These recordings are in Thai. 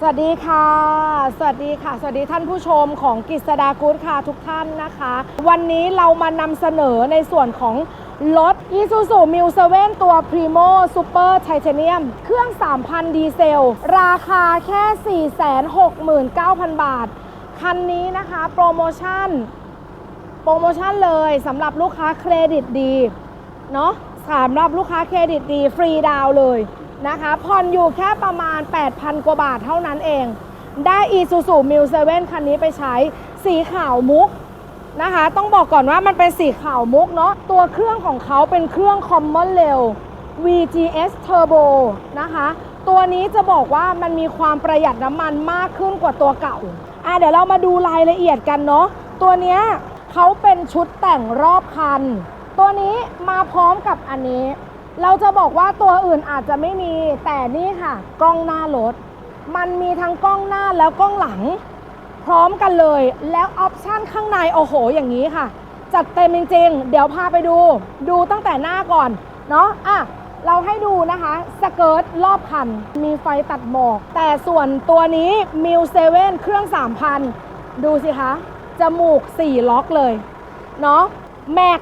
สวัสดีค่ะ สวัสดีค่ะ สวัสดีท่านผู้ชมของกิษดากู๊ดค่ะทุกท่านนะคะ วันนี้เรามานำเสนอในส่วนของรถ Isuzu m u 7ตัว Primo Super Titanium เครื่อง 3,000 ดีเซล ราคาแค่ 469,000 บาท คันนี้นะคะโปรโมชั่น โปรโมชั่นเลยสำหรับลูกค้าเครดิตดี เนาะสำหรับลูกค้าเครดิตดี ฟรีดาวเลย นะคะผ่อนอยู่แค่ประมาณ 8,000 กว่าบาทเท่านั้นเอง ได้ Isuzu m u 7คันนี้ไปใช้สีขาวมุกนะคะ ต้องบอกก่อนว่ามันเป็นสีขาวมุกเนาะตัวเครื่องของเขาเป็นเครื่อง Common Rail VGS Turbo นะคะ ตัวนี้จะบอกว่ามันมีความประหยัดน้ำมันมากขึ้นกว่าตัวเก่าอะเดี๋ยวเรามาดูรายละเอียดกันเนาะตัวเนี้ยเขาเป็นชุดแต่งรอบคัน ตัวนี้มาพร้อมกับอันนี้ เราจะบอกว่าตัวอื่นอาจจะไม่มีแต่นี่ค่ะ กล้องหน้ารถ มันมีทั้งกล้องหน้าแล้วกล้องหลัง พร้อมกันเลย แล้วออปชั่นข้างในโอ้โห อย่างนี้ค่ะ จัดเต็มจริง ๆ เดี๋ยวพาไปดู ดูตั้งแต่หน้าก่อน เนาะอะเราให้ดูนะคะ สเกิร์ตรอบคัน มีไฟตัดหมอก แต่ส่วนตัวนี้มิวเซเว่นเครื่อง 3,000 ดูสิคะ จมูก 4 ล็อกเลย เนาะแม็ก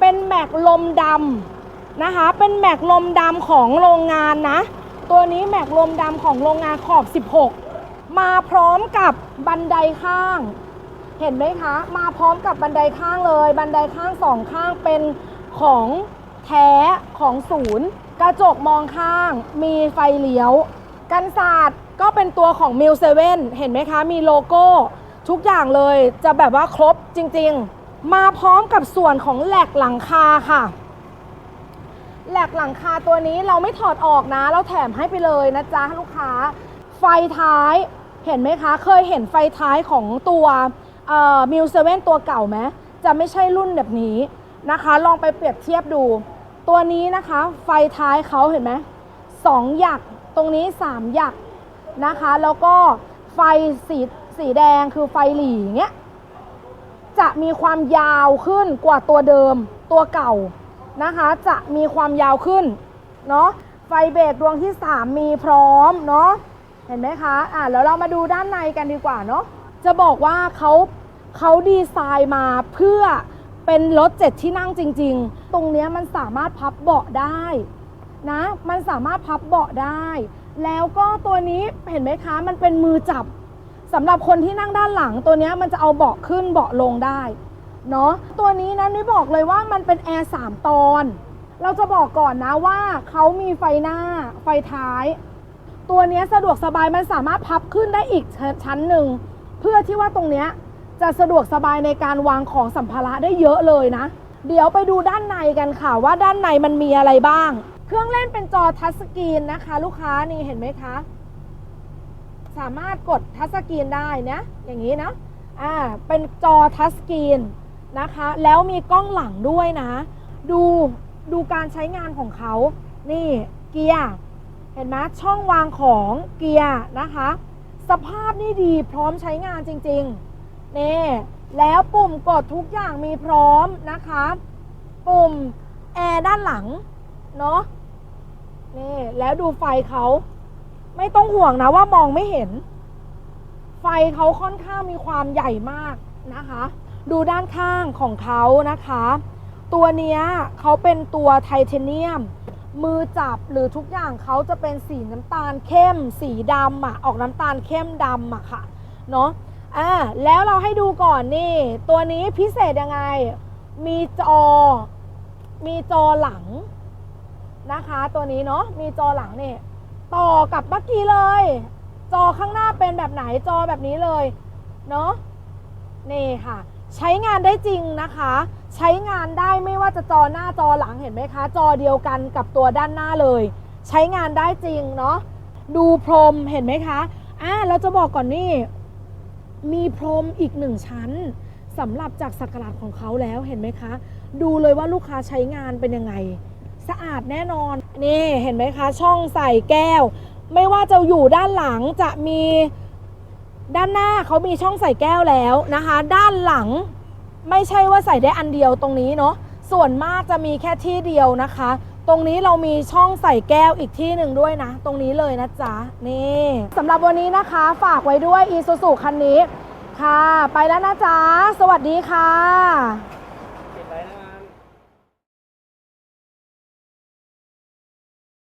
เป็นแม็กลมดำ นะคะ เป็นแม็กลมดำของโรงงานนะ ตัวนี้แม็กลมดำของโรงงานขอบ 16 มาพร้อมกับบันไดข้าง เห็นไหมคะ มาพร้อมกับบันไดข้างเลย บันไดข้างสองข้างเป็นของแท้ของศูนย์ กระจกมองข้าง มีไฟเลี้ยว กันศาสตร์ก็เป็นตัวของมิวเซเว่นเห็นไหมคะ มีโลโก้ ทุกอย่างเลยจะแบบว่าครบจริงๆ มาพร้อมกับส่วนของแหลกหลังคาค่ะ แหลกหลังคาตัวนี้เราไม่ถอดออกนะ เราแถมให้ไปเลยนะจ๊ะลูกค้า ไฟท้ายเห็นไหมคะ เคยเห็นไฟท้ายของตัวมิวเซเว่นตัวเก่าไหมจะไม่ใช่รุ่นแบบนี้นะคะ ลองไปเปรียบเทียบดู ตัวนี้นะคะ ไฟท้ายเขาเห็นไหมสองหยักตรงนี้สามหยักนะคะ แล้วก็ไฟสีสีแดงคือไฟหลีเงี้ยจะมีความยาวขึ้นกว่าตัวเดิมตัวเก่า นะคะจะมีความยาวขึ้นเนาะไฟเบรกดวงที่ 3 มีพร้อมเนาะเห็นไหมคะอะแล้วเรามาดูด้านในกันดีกว่าเนาะจะบอกว่าเขาเขาดีไซน์มาเพื่อเป็นรถเจ็ดที่นั่งจริง ๆ ตรงนี้มันสามารถพับเบาะได้นะ มันสามารถพับเบาะได้ แล้วก็ตัวนี้เห็นไหมคะ มันเป็นมือจับสำหรับคนที่นั่งด้านหลังตัวนี้มันจะเอาเบาะขึ้นเบาะลงได้ เนาะตัวนี้นะนี่บอกเลยว่ามันเป็นแอร์สามตอน เราจะบอกก่อนนะว่าเขามีไฟหน้าไฟท้าย ตัวนี้สะดวกสบายมันสามารถพับขึ้นได้อีกชั้นหนึ่ง เพื่อที่ว่าตรงเนี้ยจะสะดวกสบายในการวางของสัมภาระได้เยอะเลยนะ เดี๋ยวไปดูด้านในกันค่ะว่าด้านในมันมีอะไรบ้าง เครื่องเล่นเป็นจอทัชสกรีนนะคะ ลูกค้านี่เห็นไหมคะสามารถกดทัชสกรีนได้นะ อย่างนี้นะ อ่า เป็นจอทัชสกรีน นะคะ แล้วมีกล้องหลังด้วยนะ ดูดูการใช้งานของเขา นี่เกียร์เห็นไหมช่องวางของเกียร์นะคะ สภาพนี่ดีพร้อมใช้งานจริงๆนี่แล้วปุ่มกดทุกอย่างมีพร้อมนะคะ ปุ่มแอร์ด้านหลังเนาะนี่แล้วดูไฟเขาไม่ต้องห่วงนะว่ามองไม่เห็น ไฟเขาค่อนข้างมีความใหญ่มากนะคะ ดูด้านข้างของเขานะคะ ตัวเนี้ยเขาเป็นตัวไทเทเนียม มือจับหรือทุกอย่างเขาจะเป็นสีน้ำตาลเข้ม สีดำอะออกน้ำตาลเข้มดำอะค่ะเนาะอ่าแล้วเราให้ดูก่อนนี่ ตัวนี้พิเศษยังไง มีจอ มีจอหลังนะคะ ตัวนี้เนาะมีจอหลังนี่ต่อกับเมื่อกี้เลย จอข้างหน้าเป็นแบบไหนจอแบบนี้เลยเนาะนี่ค่ะ ใช้งานได้จริงนะคะ ใช้งานได้ไม่ว่าจะจอหน้าจอหลังเห็นไหมคะ จอเดียวกันกับตัวด้านหน้าเลย ใช้งานได้จริงเนาะดูพรมเห็นไหมคะอ่าเราจะบอกก่อนนี่ มีพรมอีกหนึ่งชั้นสำหรับจากสักการะของเขาแล้วเห็นไหมคะ ดูเลยว่าลูกค้าใช้งานเป็นยังไง สะอาดแน่นอนนี่เห็นไหมคะ ช่องใส่แก้ว ไม่ว่าจะอยู่ด้านหลังจะมี ด้านหน้าเขามีช่องใส่แก้วแล้วนะคะ ด้านหลังไม่ใช่ว่าใส่ได้อันเดียวตรงนี้เนาะส่วนมากจะมีแค่ที่เดียวนะคะ ตรงนี้เรามีช่องใส่แก้วอีกที่หนึ่งด้วยนะ ตรงนี้เลยนะจ๊ะนี่สำหรับวันนี้นะคะ ฝากไว้ด้วยอีซูซูคันนี้ค่ะ ไปแล้วนะจ๊ะ สวัสดีค่ะ